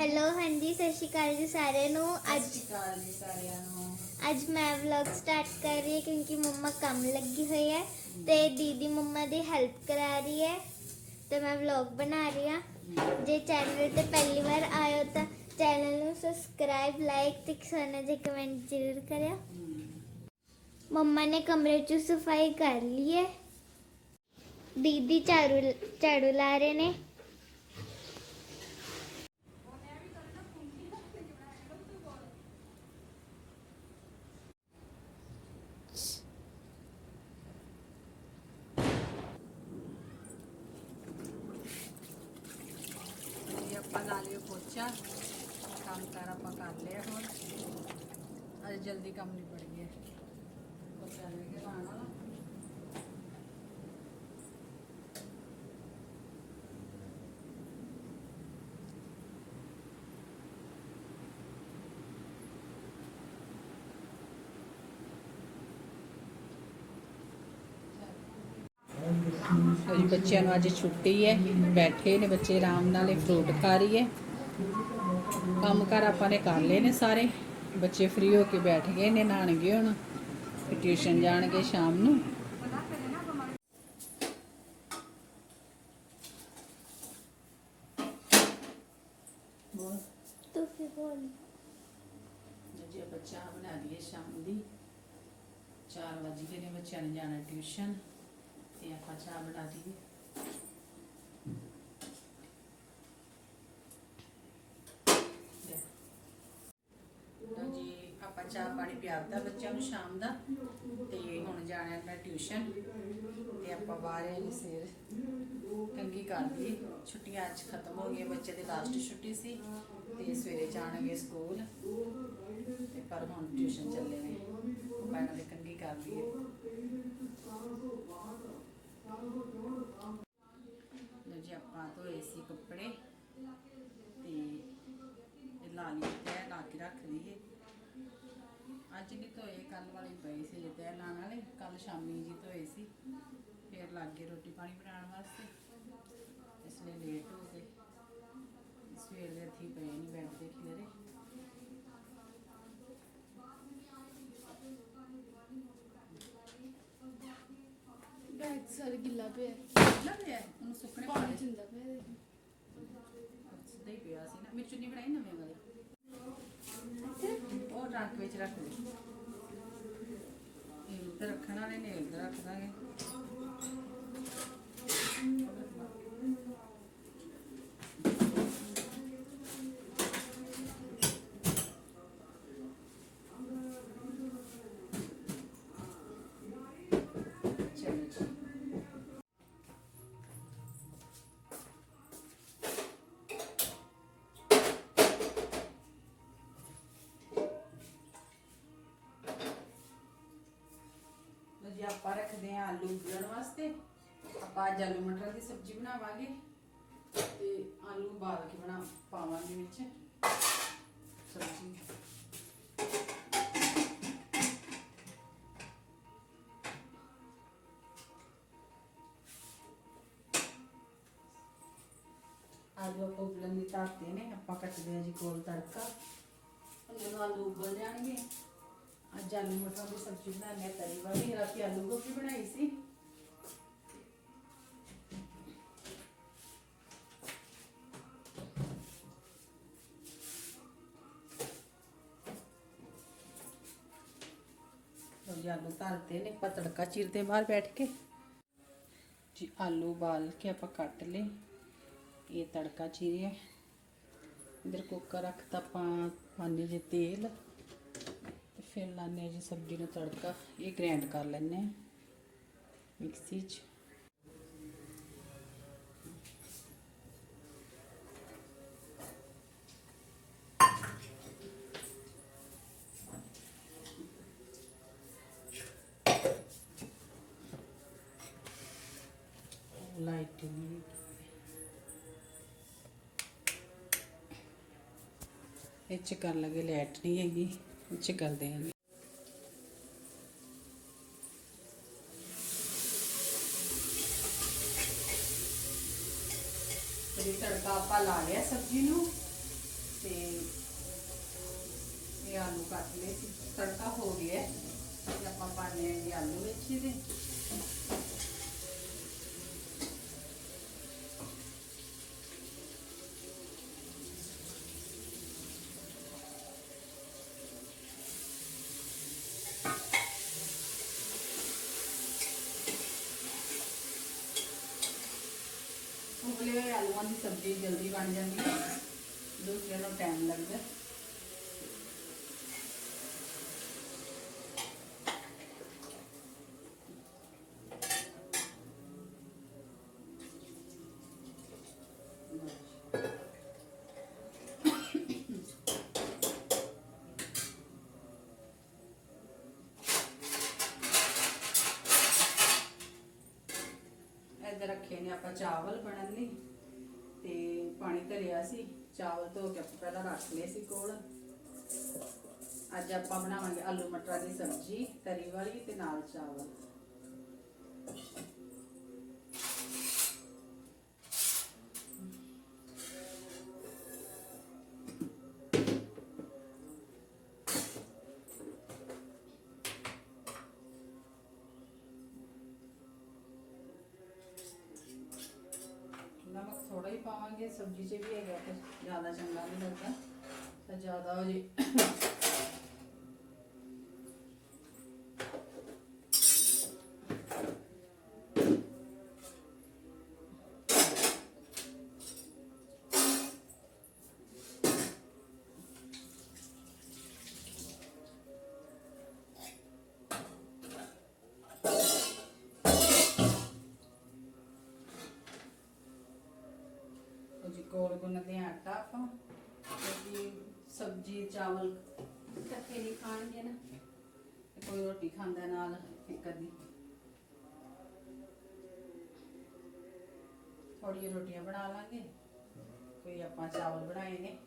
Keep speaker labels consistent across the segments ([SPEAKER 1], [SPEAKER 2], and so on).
[SPEAKER 1] Hello ਹਾਂਜੀ ਸਤਿ ਸ਼੍ਰੀ ਅਕਾਲ ਜੀ ਸਾਰਿਆਂ ਨੂੰ। ਅੱਜ
[SPEAKER 2] ਅਕਾਲ ਜੀ ਸਾਰਿਆਂ ਨੂੰ।
[SPEAKER 1] ਅੱਜ ਮੈਂ ਵਲੌਗ ਸਟਾਰਟ ਕਰ ਰਹੀ ਹਾਂ ਕਿਉਂਕਿ ਮੰਮਾ ਕੰਮ ਲੱਗੀ ਹੋਈ ਹੈ ਤੇ ਦੀਦੀ ਮੰਮਾ ਦੀ ਹੈਲਪ ਕਰਾ ਰਹੀ ਹੈ। ਤੇ ਮੈਂ ਵਲੌਗ ਬਣਾ ਰਹੀ ਹਾਂ। ਜੇ ਚੈਨਲ ਤੇ ਪਹਿਲੀ ਵਾਰ ਆਇਓ ਤਾਂ ਚੈਨਲ ਨੂੰ ਸਬਸਕ੍ਰਾਈਬ ਲਾਈਕ ਤੇ ਸੋਨਾ ਜੇ ਕਮੈਂਟ ਜ਼ਰੂਰ ਕਰਿਓ। ਮੰਮਾ ਨੇ ਕਮਰੇ 'ਚ ਸਫ਼ਾਈ ਕਰ ਲਈ ਹੈ। ਦੀਦੀ ਝਾੜੂ ਝਾੜੂ ਲਾ ਰਹੇ ਨੇ।
[SPEAKER 2] ਲਾ ਲਿਓ ਪੋਚਾ ਕੰਮ ਕਰ ਆਪਾਂ ਕਰ ਲਿਆ ਹੁਣ। ਅੱਜ ਜਲਦੀ ਕੰਮ ਨਿਬੜ ਗਿਆ। ਪੋਚਾ ਲੈ ਕੇ ਪਾਣ ਬੱਚਿਆਂ ਨੂੰ ਅੱਜ ਛੁੱਟੀ ਹੈ ਬੈਠੇ ਨੇ ਬੱਚੇ ਆਰਾਮ ਨਾਲ ਇਹ ਫਰੂਟ ਖਾ ਰਹੀ ਹੈ। ਕੰਮ ਕਰ ਆਪਾਂ ਨੇ ਕਰ ਲਏ ਨੇ ਸਾਰੇ। ਬੱਚੇ ਫ੍ਰੀ ਹੋ ਕੇ ਬੈਠ ਗਏ ਨੇ ਨਹਾਣਗੇ ਹੁਣ ਟਿਊਸ਼ਨ ਜਾਣਗੇ ਸ਼ਾਮ ਨੂੰ।
[SPEAKER 1] ਤੁਸੀਂ ਬੋਲ।
[SPEAKER 2] ਜੇ ਬੱਚਾ ਬਣਾ ਲਈਏ ਸ਼ਾਮ ਦੀ। 4 ਵਜੇ ਨੇ ਬੱਚਿਆਂ ਨੇ ਜਾਣਾ ਟਿਊਸ਼ਨ ਤੇ ਆਪਾਂ ਚਾਹ ਬਣਾ ਦਈਏ ਲਓ ਜੀ, ਆਪਾਂ ਚਾਹ ਪਾਣੀ ਪਿਆਰਦਾ ਬੱਚਿਆਂ ਨੂੰ ਸ਼ਾਮ ਦਾ, ਤੇ ਹੁਣ ਜਾਣਾ ਹੈ ਟਿਊਸ਼ਨ, ਤੇ ਆਪਾਂ ਬਾਹਰ ਆਏ ਸਿਰ ਕੰਗੀ ਕਰ ਛੁੱਟੀਆਂ ਅੱਜ ਖਤਮ ਹੋ ਗਈਆਂ, ਬੱਚੇ ਦੀ ਲਾਸਟ ਛੁੱਟੀ ਸੀ, ਤੇ ਸਵੇਰੇ ਜਾਣਗੇ ਸਕੂਲ ਤੇ ਪਰ ਹੁਣ ਟਿਊਸ਼ਨ ਚੱਲੇ ਨੇ। ਮੈਂ ਇਹਨਾਂ ਦੀ ਕੰਗੀ ਕਰ ਦਈਏ ਲਓ ਜੀ, ਆਪਾਂ ਧੋਏ ਸੀ ਕੱਪੜੇ ਤੇ ਇਹ ਲਾ ਲਈ ਤੈ ਲਾ ਕੇ ਰੱਖ ਲਈਏ ਅੱਜ ਨਹੀਂ ਧੋਏ ਕੱਲ ਵਾਲੇ ਪਏ ਸੀ ਜੇ ਤੈ ਲਾਣ ਵਾਲੇ। ਕੱਲ ਸ਼ਾਮੀ ਜੀ ਧੋਏ ਸੀ। ਫੇਰ ਲੱਗ ਰੋਟੀ ਪਾਣੀ ਬਣਾਉਣ ਵਾਸਤੇ। ਇਸ ਲਈ ਲੇਟ ਹੋ ਗਏ। ਸਵੇਰ ਦੇ ਹੱਥੀ ਪਏ ਨਹੀਂ ਬੈਠ ਦੇ ਖਿਲਰੇ।
[SPEAKER 3] ਬੈਗ ਸਾਰਾ ਗਿੱਲਾ ਪਿਆ
[SPEAKER 2] ਲੱਗ ਰਿਹਾ ਉਹਨੂੰ ਸੁੱਕਣੇ
[SPEAKER 3] ਪਾਣੀ
[SPEAKER 2] ਪਾਣੇ
[SPEAKER 3] ਚੰਦਾ ਪਿਆ
[SPEAKER 2] ਸਿੱਧਾ ਹੀ ਪਿਆ ਸੀ ਨਾ। ਮਿਰਚ ਨਹੀਂ ਬਣਾਈ ਨਵੇਂ ਵਾਲੇ? ਉਹ ਟਰੰਕ ਵਿੱਚ ਰੱਖ ਦੇ। ਇਹ ਉੱਤੇ ਰੱਖਣ ਵਾਲੇ ਨੇ ਇੱਧਰ ਰੱਖ ਦਾਂਗੇ। ਆਲੂ ਉਬਲਣ ਵਾਸਤੇ। ਆਪਾਂ ਅੱਜ ਆਲੂ ਮਟਰ ਦੀ ਸਬਜ਼ੀ ਬਣਾਵਾਂਗੇ ਤੇ ਆਲੂ ਉਬਾਲ ਕੇ ਬਣਾ ਪਾਵਾਂਗੇ ਵਿੱਚ ਸਬਜ਼ੀ। ਆਲੂ ਆਪਾਂ ਉਬਲਣ ਦੀ ਧਰਤੇ ਨੇ, ਆਪਾਂ ਕੱਟਦੇ ਹਾਂ ਜੀ ਕੋਲ ਤੜਕਾ। ਜਦੋਂ ਆਲੂ ਉਬਲ ਜਾਣਗੇ ਅੱਜ ਆਲੂ ਮਟਰ ਦੀ ਸਬਜ਼ੀ ਬਣਾਉਣੀ ਹੈ ਤਰੀ ਵਾਲੀ ਰਾਤੀ ਆਲੂ ਗੋਭੀ ਬਣਾਈ ਸੀ। ਜੀ, ਆਲੂ ਧਰਤੇ ਨੇ, ਆਪਾਂ ਤੜਕਾ ਚੀਰਦੇ ਬਾਹਰ ਬੈਠ ਕੇ। ਜੀ, ਆਲੂ ਉਬਾਲ ਕੇ ਆਪਾਂ ਕੱਟ ਲਏ। ਇਹ ਤੜਕਾ ਚੀਰਿਆ। ਇਧਰ ਕੁੱਕਰ ਰੱਖਤਾ ਆਪਾਂ ਪਾਣੀ ਜੇ ਤੇਲ। ਫਿਰ ਲਾਣੇ ਜੀ ਸਬਜ਼ੀ ਨੂੰ ਤੜਕਾ, ਇਹ ਗ੍ਰਾਈਂਡ ਕਰ ਲੈਣੇ ਆ ਮਿਕਸੀ 'ਚ। ਲਾਈਟ ਇਹ ਚ ਕਰਨ ਲੱਗੇ ਲਾਈਟ ਨਹੀਂ ਹੈਗੀ। ਵਿੱਚ ਕਰ ਦੇਣਗੇ ਤੇ ਤੜਕਾ ਆਪਾਂ ਲਾ ਲਿਆ ਸਬਜ਼ੀ ਨੂੰ ਤੇ ਇਹ ਆਲੂ ਕੱਟ ਲਏ ਤੜਕਾ ਹੋ ਗਿਆ ਆਪਾਂ ਪਾਣੇ ਆਲੂ ਵਿੱਚ ਇਹਦੇ। ਸਬਜ਼ੀ ਜਲਦੀ ਬਣ ਜਾਂਦੀ ਹੈ। ਦੂਸਰੇ ਨੂੰ ਟਾਈਮ ਲੱਗਦਾ ਇੱਧਰ ਰੱਖੇ ਨੇ ਆਪਾਂ ਚਾਵਲ ਬਣਨ ਲਈ। ਧਰਿਆ ਸੀ, ਚਾਵਲ ਧੋ ਕੇ ਆਪਾਂ ਪਹਿਲਾਂ ਰੱਖ ਲਏ ਸੀ ਕੋਲ। ਅੱਜ ਆਪਾਂ ਬਣਾਵਾਂਗੇ ਆਲੂ ਮਟਰਾਂ ਦੀ ਸਬਜ਼ੀ, ਤਰੀ ਵਾਲੀ ਤੇ ਨਾਲ ਚਾਵਲ। ਪਾਵਾਂਗੇ ਸਬਜ਼ੀ 'ਚ ਵੀ ਹੈਗਾ ਤੇ ਜ਼ਿਆਦਾ ਚੰਗਾ ਨਹੀਂ ਲੱਗਦਾ ਤਾਂ ਜ਼ਿਆਦਾ ਹੋ ਜੇ ਜੀ ਕੋਲ ਗੁੰਨਦੇ ਹਾਂ ਆਟਾ ਆਪਾਂ ਕਿਉਂਕਿ ਸਬਜ਼ੀ, ਚਾਵਲ ਇਕੱਠੇ ਨਹੀਂ ਖਾਣਗੇ ਨਾ। ਤੇ ਕੋਈ ਰੋਟੀ ਖਾਂਦਾ ਨਾਲ ਇੱਕ ਅੱਧੀ। ਥੋੜੀਆਂ ਰੋਟੀਆਂ ਬਣਾ ਲਾਂਗੇ। ਕੋਈ ਆਪਾਂ ਚਾਵਲ ਬਣਾਏ ਨੇ।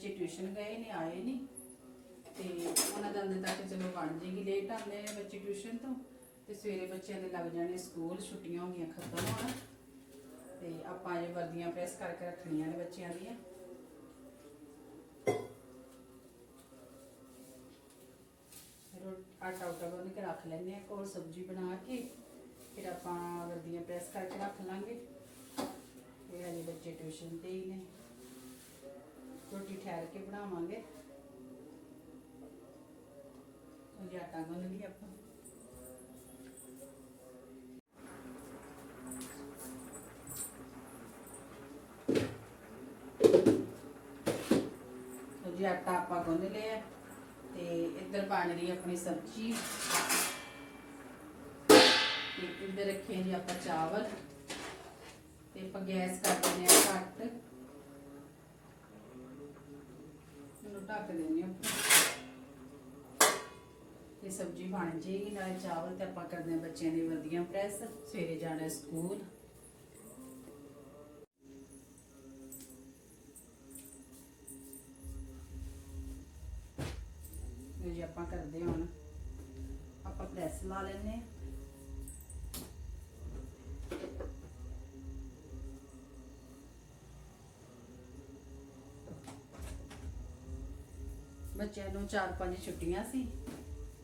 [SPEAKER 2] ਬੱਚੇ ਟਿਊਸ਼ਨ ਗਏ ਨੇ, ਆਏ ਨਹੀਂ ਤੇ ਉਹਨਾਂ ਦਾ ਅੰਦਰ ਤੱਕ ਚਲੋ ਬਣ ਜੇਗੀ ਲੇਟ ਆਉਂਦੇ ਨੇ ਬੱਚੇ ਟਿਊਸ਼ਨ ਤੋਂ। ਤੇ ਸਵੇਰੇ ਬੱਚਿਆਂ ਦੇ ਲੱਗ ਜਾਣੇ ਸਕੂਲ, ਛੁੱਟੀਆਂ ਹੋ ਗਈਆਂ, ਖਤਮ ਹੋਣ। ਤੇ ਆਪਾਂ ਅਜੇ ਵਰਦੀਆਂ ਪ੍ਰੈਸ ਕਰਕੇ ਰੱਖਣੀਆਂ ਨੇ ਬੱਚਿਆਂ ਦੀਆਂ। ਆਟਾ ਉਟਾ ਗੁੰਨ ਕੇ ਰੱਖ ਲੈਂਦੇ ਆ ਕੋਲ ਸਬਜ਼ੀ ਬਣਾ ਕੇ। ਫਿਰ ਆਪਾਂ ਵਰਦੀਆਂ ਪ੍ਰੈਸ ਕਰਕੇ ਰੱਖ ਲਾਂਗੇ। ਇਹ ਹਜੇ ਬੱਚੇ ਟਿਊਸ਼ਨ ਤੇ ਹੀ ਨੇ। ਰੋਟੀ ਠਹਿਰ ਕੇ ਬਣਾਵਾਂਗੇ। ਉਹ ਆਟਾ ਗੁੰਨ ਲਈ ਆਪਾਂ। ਉਹ ਜੀ ਆਟਾ ਆਪਾਂ ਗੁੰਨ ਲਿਆ ਤੇ ਇੱਧਰ ਬਣ ਰਹੀ ਆਪਣੀ ਸਬਜ਼ੀ। ਤੇ ਇੱਧਰ ਰੱਖੇ ਜੀ ਆਪਾਂ ਚਾਵਲ। ਤੇ ਆਪਾਂ ਗੈਸ ਕਰ ਦਿੰਦੇ ਆ ਘੱਟ। ਢੱਕ ਦਿੰਦੇ ਹਾਂ। ਤੇ ਸਬਜ਼ੀ ਬਣ ਜੇਗੀ ਨਾਲੇ ਚਾਵਲ ਤੇ ਆਪਾਂ ਕਰਦੇ ਬੱਚਿਆਂ ਦੀ ਵਰਦੀਆਂ ਪ੍ਰੈਸ, ਸਵੇਰੇ ਜਾਣਾ ਸਕੂਲ ਇਹ ਜੀ ਆਪਾਂ ਕਰਦੇ ਹਾਂ ਹੁਣ ਆਪਾਂ ਪ੍ਰੈਸ ਲਾ ਲੈਨੇ ਹਾਂ ਬੱਚਿਆਂ ਨੂੰ 4-5 ਛੁੱਟੀਆਂ ਸੀ।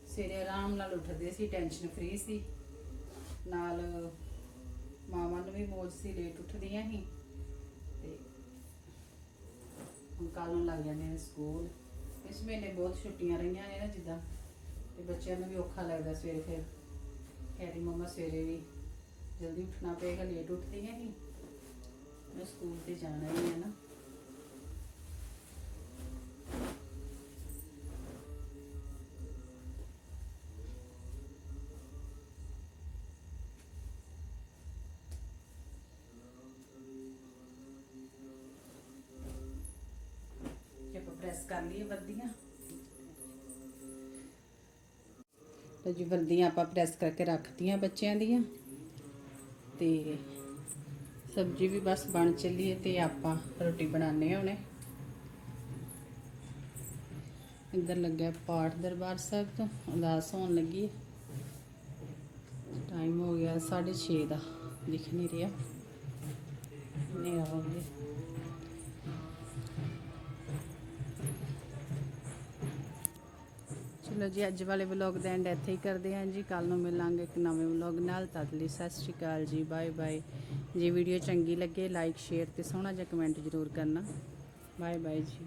[SPEAKER 2] ਸਵੇਰੇ ਆਰਾਮ ਨਾਲ ਉੱਠਦੇ ਸੀ ਟੈਨਸ਼ਨ ਫ੍ਰੀ ਸੀ। ਨਾਲ ਮਾਵਾਂ ਨੂੰ ਵੀ ਮੌਜ ਸੀ ਲੇਟ ਉੱਠਦੀਆਂ ਸੀ। ਤੇ ਹੁਣ ਕੱਲ ਨੂੰ ਲੱਗ ਜਾਂਦੇ ਨੇ ਸਕੂਲ। ਇਸ ਮਹੀਨੇ ਬਹੁਤ ਛੁੱਟੀਆਂ ਰਹੀਆਂ ਨੇ ਨਾ ਜਿੱਦਾਂ। ਤੇ ਬੱਚਿਆਂ ਨੂੰ ਵੀ ਔਖਾ ਲੱਗਦਾ ਸਵੇਰੇ ਫਿਰ। ਕਹਿੰਦੀ ਮੰਮਾ ਸਵੇਰੇ ਵੀ ਜਲਦੀ ਉੱਠਣਾ ਪਏਗਾ ਲੇਟ ਉੱਠਦੀਆਂ ਸੀ। ਮੈਂ ਸਕੂਲ ਤੇ ਜਾਣਾ ਹੀ ਹੈ ਨਾ। ਕਰ ਲਈਏ ਵਰਦੀਆਂ। ਤੇ ਜੀ, ਵਰਦੀਆਂ ਆਪਾਂ ਪ੍ਰੈਸ ਕਰਕੇ ਰੱਖਤੀਆਂ ਬੱਚਿਆਂ ਦੀਆਂ। ਤੇ ਸਬਜ਼ੀ ਵੀ ਬਸ ਬਣ ਚੱਲੀ ਹੈ ਤੇ ਆਪਾਂ ਰੋਟੀ ਬਣਾਉਣੇ ਹੁਣੇ। ਇੱਧਰ ਲੱਗਿਆ ਪਾਠ ਦਰਬਾਰ ਸਾਹਿਬ ਤੋਂ ਅਰਦਾਸ ਹੋਣ ਲੱਗੀ ਟਾਈਮ ਹੋ ਗਿਆ 6:30 ਦਾ, ਦਿਖ ਨਹੀਂ ਰਿਹਾ। ਨਹੀਂ ਆਉਂਦੇ ਚਲੋ ਜੀ, ਅੱਜ ਵਾਲੇ ਵਲੌਗ ਦਾ ਐਂਡ ਇੱਥੇ ਹੀ ਕਰਦੇ ਹਾਂ ਜੀ। ਕੱਲ ਨੂੰ ਮਿਲਾਂਗੇ ਇੱਕ ਨਵੇਂ ਵਲੌਗ ਨਾਲ। ਤਦ ਲਈ ਸਤਿ ਸ਼੍ਰੀ ਅਕਾਲ ਜੀ ਬਾਏ ਬਾਏ ਜੇ ਵੀਡੀਓ ਚੰਗੀ ਲੱਗੇ ਲਾਈਕ ਸ਼ੇਅਰ ਤੇ ਸੋਹਣਾ ਜਿਹਾ ਕਮੈਂਟ ਜ਼ਰੂਰ ਕਰਨਾ। ਬਾਏ ਬਾਏ ਜੀ।